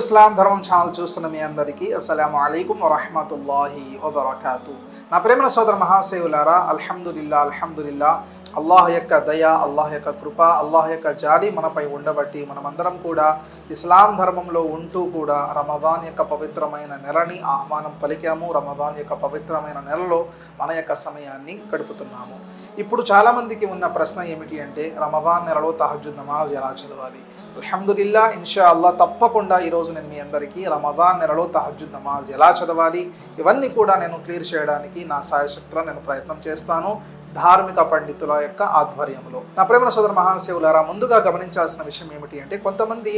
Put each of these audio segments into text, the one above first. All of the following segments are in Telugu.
తెలుగు ఇస్లాం ధర్మం ఛానల్ చూస్తున్న మీ అందరికీ అస్సలం అయికం వరహమతుల్లాహి వబర్కాతు. నా ప్రేమ సోదర మహాసేవులారా అల్హమ్దుల్లా అల్హమ్దుల్లా అల్లాహ్ యొక్క దయ అల్లాహ్ యొక్క కృప అల్లాహ్ యొక్క జాలి మనపై ఉండబట్టి మనమందరం కూడా ఇస్లాం ధర్మంలో ఉంటూ కూడా రమదాన్ యొక్క పవిత్రమైన నెలని ఆహ్వానం పలికాము. రమదాన్ యొక్క పవిత్రమైన నెలలో మన యొక్క సమయాన్ని గడుపుతున్నాము. ఇప్పుడు చాలామందికి ఉన్న ప్రశ్న ఏమిటి అంటే రమదాన్ నెలలో తహజుద్ నమాజ్ ఎలా చదవాలి? అల్హమ్దుల్లా ఇన్షా అల్లా తప్పకుండా ఈరోజు నేను మీ అందరికీ రమదాన్ నెలలో తహజుద్ నమాజ్ ఎలా చదవాలి? ఇవన్నీ కూడా నేను క్లియర్ చేయడానికి నా సాయశక్తిలో నేను ప్రయత్నం చేస్తాను ధార్మిక పండితుల యొక్క ఆధ్వర్యంలో. నా ప్రేమ సోదర మహాశివులారా ముందుగా గమనించాల్సిన విషయం ఏమిటి అంటే కొంతమంది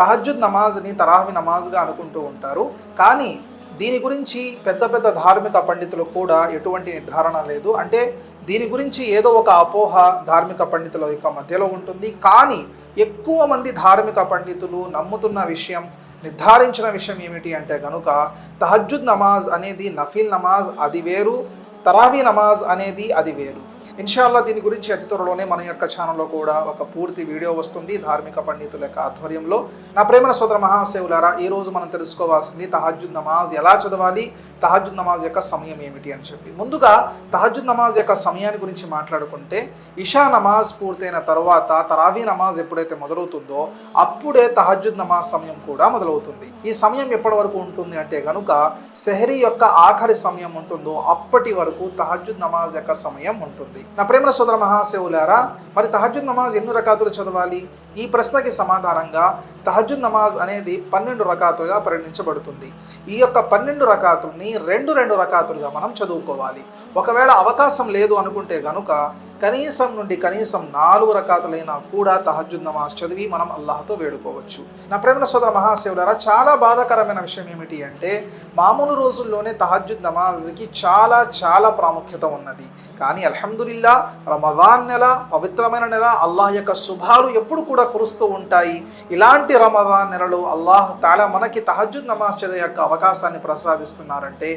తహజుద్ నమాజ్ని తరావి నమాజ్గా అనుకుంటూ ఉంటారు. కానీ దీని గురించి పెద్ద పెద్ద ధార్మిక పండితులు కూడా ఎటువంటి నిర్ధారణ లేదు. అంటే దీని గురించి ఏదో ఒక అపోహ ధార్మిక పండితుల యొక్క మధ్యలో ఉంటుంది. కానీ ఎక్కువ మంది ధార్మిక పండితులు నమ్ముతున్న విషయం నిర్ధారించిన విషయం ఏమిటి అంటే కనుక తహజుద్ నమాజ్ అనేది నఫీల్ నమాజ్ అది వేరు తరావీ నమాజ్ అనేది అది వేరు. ఇన్షాల్లా దీని గురించి అతి త్వరలోనే మన యొక్క ఛానల్లో కూడా ఒక పూర్తి వీడియో వస్తుంది ధార్మిక పండితుల యొక్క ఆధ్వర్యంలో. నా ప్రేమల సోదర మహాసేవులారా ఈ రోజు మనం తెలుసుకోవాల్సింది తహజుద్ నమాజ్ ఎలా చదవాలి తహజుద్ నమాజ్ యొక్క సమయం ఏమిటి అని చెప్పి. ముందుగా తహజుద్ నమాజ్ యొక్క సమయాన్ని గురించి మాట్లాడుకుంటే ఇషా నమాజ్ పూర్తయిన తర్వాత తరావీ నమాజ్ ఎప్పుడైతే మొదలవుతుందో అప్పుడే తహజుద్ నమాజ్ సమయం కూడా మొదలవుతుంది. ఈ సమయం ఎప్పటి వరకు ఉంటుంది అంటే కనుక సెహరీ యొక్క ఆఖరి సమయం ఉంటుందో అప్పటి వరకు తహజుద్ నమాజ్ యొక్క సమయం ఉంటుంది. నా ప్రేమ సోదర మహాశివులారా మరి తహజుద్ నమాజ్ ఎన్ని రకాతులు చదవాలి? ఈ ప్రశ్నకి సమాధానంగా తహజుద్ నమాజ్ అనేది పన్నెండు రకాతులుగా పరిగణించబడుతుంది. ఈ యొక్క పన్నెండు రకాతుల్ని రెండు రెండు రకాతులుగా మనం చదువుకోవాలి. ఒకవేళ అవకాశం లేదు అనుకుంటే గనుక కనీసం నుండి కనీసం నాలుగు రకాతులైనా కూడా తహజుద్ నమాజ్ చదివి మనం అల్లాహతో వేడుకోవచ్చు. నా ప్రేమ సోదర మహాశివులారా చాలా బాధాకరమైన విషయం ఏమిటి అంటే మామూలు రోజుల్లోనే తహజుద్ నమాజ్కి చాలా చాలా ప్రాముఖ్యత ఉన్నది. కానీ అల్హమ్దుల్లా రమదాన్ నెల పవిత్రమైన నెల అల్లాహ్ యొక్క శుభాలు ఎప్పుడు కూడా కురుస్తూ ఉంటాయి. ఇలాంటి రమదాన్ నెలలో అల్లాహ్ తాళ మనకి తహజుద్ నమాజ్ చదివే యొక్క అవకాశాన్ని ప్రసాదిస్తున్నారంటే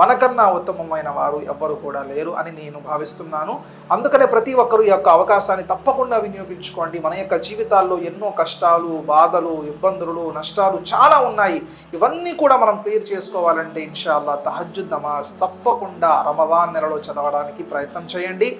మనకన్నా ఉత్తమమైన వారు ఎవ్వరు కూడా లేరు అని నేను భావిస్తున్నాను. అందుకనే ప్రతి ఒక్కరూ ఈ యొక్క అవకాశాన్ని తప్పకుండా వినియోగించుకోండి. మన యొక్క జీవితాల్లో ఎన్నో కష్టాలు బాధలు ఇబ్బందులు నష్టాలు చాలా ఉన్నాయి. ఇవన్నీ కూడా మనం క్లియర్ చేసుకోవాలంటే ఇన్షాల్లా తహజుద్ నమాజ్ తప్పకుండా రమదాన్ నెలలో చదవడానికి ప్రయత్నం చేయండి.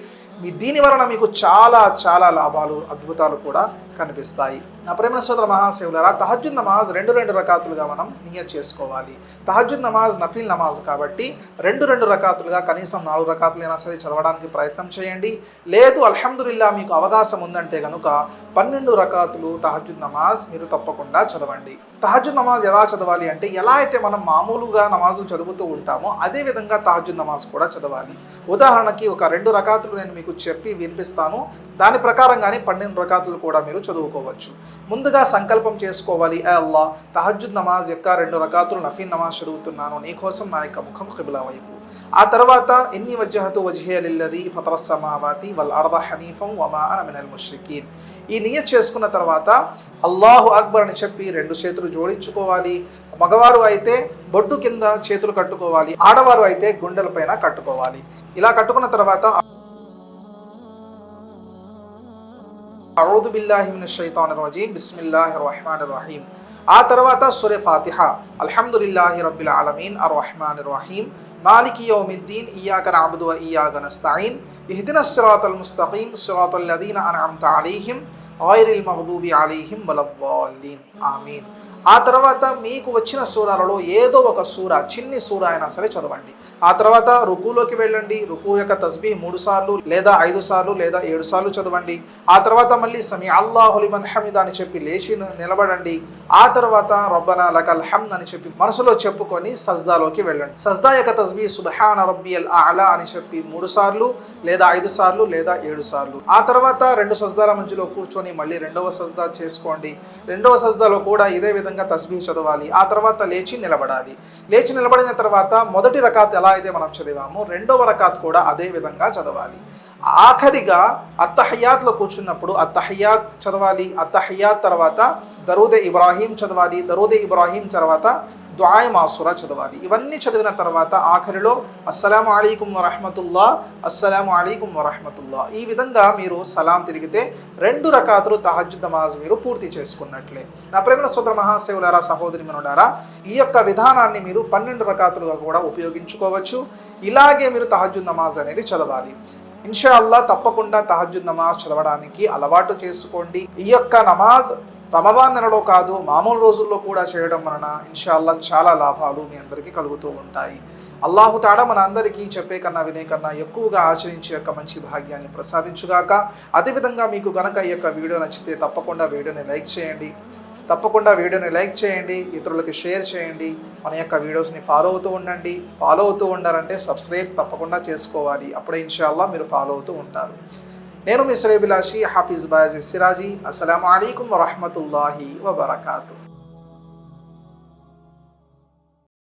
మీ దీని వలన మీకు చాలా చాలా లాభాలు అద్భుతాలు కూడా కనిపిస్తాయి. నా ప్రేమ సోదర మహాశివులరా తహజుద్ నమాజ్ రెండు రెండు రకాతులుగా మనం నియత్ చేసుకోవాలి. తహజుద్ నమాజ్ నఫీల్ నమాజ్ కాబట్టి రెండు రెండు రకాతులుగా కనీసం నాలుగు రకాతులైనా సరే చదవడానికి ప్రయత్నం చేయండి. లేదు అల్హమ్దుల్లా మీకు అవకాశం ఉందంటే కనుక పన్నెండు రకాతులు తహజుద్ నమాజ్ మీరు తప్పకుండా చదవండి. తహజుద్ నమాజ్ ఎలా చదవాలి అంటే ఎలా అయితే మనం మామూలుగా నమాజులు చదువుతూ ఉంటామో అదే విధంగా తహజుద్ నమాజ్ కూడా చదవాలి. ఉదాహరణకి ఒక రెండు రకాతులు నేను మీకు చెప్పి వినిపిస్తాను. దాని ప్రకారంగానే పన్నెండు రకాతులు కూడా మీరు చదువుకోవచ్చు. ముందుగా సంకల్పం చేసుకోవాలి. ఏ అల్లా తహజుద్ నమాజ్ యొక్క రెండు రకాతులు నఫీన్ నమాజ్ చదువుతున్నాను. నీకోసం నా యొక్క ముఖం కిబిలా వైపు. ఆ తర్వాత ఎన్ని వజ్జహతు వజ్హేలిల్లది ఫతర సమావాతి వల్ అర్ద హనీఫం వమా అన మినల్ ముష్రికీన్. ఈ నియత్ చేసుకున్న తర్వాత అల్లాహు అక్బర్ అని చెప్పి రెండు చేతులు జోడించుకోవాలి. మగవారు అయితే బొడ్డు కింద చేతులు కట్టుకోవాలి. ఆడవారు అయితే గుండెలపైన కట్టుకోవాలి. ఇలా కట్టుకున్న తర్వాత అరూదుబిల్లాహిమినషైతానరజీం బిస్మిల్లాహి రహమాన్ రహీం ఆ తర్వాత సురే ఫాతిహ అల్హమ్దుల్లాహి రబ్బిల్ ఆలమీన్ అర్ రహమాన్ రహీం మాలికి యౌమిద్దీన్ ఇయాక నాబుదు ఇయాక నస్తాయిన్ ఇహ్దిన సిరాతల్ ముస్తఖీం సిరాతల్ లదీన అన్అమ్త అలీహిం غير المغضوب عليهم ولا الضالين آمين ఆ తర్వాత మీకు వచ్చిన సూరాలలో ఏదో ఒక సూర చిన్ని సూర అయినా సరే చదవండి. ఆ తర్వాత రుకులోకి వెళ్ళండి. రుకు యొక్క తస్బీ మూడు సార్లు లేదా ఐదు సార్లు లేదా ఏడు సార్లు చదవండి. ఆ తర్వాత మళ్ళీ సమీ అల్లాహులిమన్ హమీద్ అని చెప్పి లేచి నిలబడండి. ఆ తర్వాత రబ్బన లకల్ హమ్ అని చెప్పి మనసులో చెప్పుకొని సజ్దాలోకి వెళ్ళండి. సజ్దా యొక్క తస్బీ రబ్బి అల్ అలా అని చెప్పి మూడు సార్లు లేదా ఐదు సార్లు లేదా ఏడు సార్లు. ఆ తర్వాత రెండు సజ్దాల మధ్యలో కూర్చొని మళ్ళీ రెండవ సజ్దా చేసుకోండి. రెండవ సజ్దాలో కూడా ఇదే విధంగా తస్బీ చదవాలి. ఆ తర్వాత లేచి నిలబడాలి. లేచి నిలబడిన తర్వాత మొదటి రకాత్ ఎలా అయితే మనం చదివామో రెండవ రకాత్ కూడా అదే విధంగా చదవాలి. ఆఖరిగా అత్తహయాత్లో కూర్చున్నప్పుడు అత్తహయాత్ చదవాలి. అత్తహయాత్ తర్వాత దరూద్ ఇబ్రాహీం చదవాలి. దరూద్ ఇబ్రాహీం తర్వాత దుఆయ్ మాసురా చదవాలి. ఇవన్నీ చదివిన తర్వాత ఆఖరిలో అస్సలాము అలీకుమ్ వరహమతుల్లా అస్సలం అలైకుం వరహమతుల్లా. ఈ విధంగా మీరు సలాం తిరిగితే రెండు రకాతులు తహజ్జుద్ నమాజ్ మీరు పూర్తి చేసుకున్నట్లే. నా ప్రేమ సోదర మహాశివులారా సహోదరి మనుడారా ఈ యొక్క విధానాన్ని మీరు పన్నెండు రకాతులుగా కూడా ఉపయోగించుకోవచ్చు. ఇలాగే మీరు తహజ్జుద్ నమాజ్ అనేది చదవాలి. ఇన్షా అల్లా తప్పకుండా తహజ్జుద్ నమాజ్ చదవడానికి అలవాటు చేసుకోండి. ఈ యొక్క నమాజ్ రమదాన్ నెలలో కాదు మామూలు రోజుల్లో కూడా చేయడం వలన ఇన్షాల్లా చాలా లాభాలు మీ అందరికీ కలుగుతూ ఉంటాయి. అల్లాహు తాడ మన అందరికీ చెప్పే కన్నా వినే కన్నా ఎక్కువగా ఆచరించే యొక్క మంచి భాగ్యాన్ని ప్రసాదించుగాక. అదేవిధంగా మీకు గనక ఈ యొక్క వీడియో నచ్చితే తప్పకుండా వీడియోని లైక్ చేయండి. తప్పకుండా వీడియోని లైక్ చేయండి. ఇతరులకి షేర్ చేయండి. మన యొక్క వీడియోస్ని ఫాలో అవుతూ ఉండండి. ఫాలో అవుతూ ఉండాలంటే సబ్స్క్రైబ్ తప్పకుండా చేసుకోవాలి. అప్పుడే ఇన్షాల్లా మీరు ఫాలో అవుతూ ఉంటారు. నేను మీ శ్రేభిలాషి హాఫీజ్ బాయజ్ సిరాజీ. అస్సలం అయికం వరహమతుల్లాహి వబర్కాతు.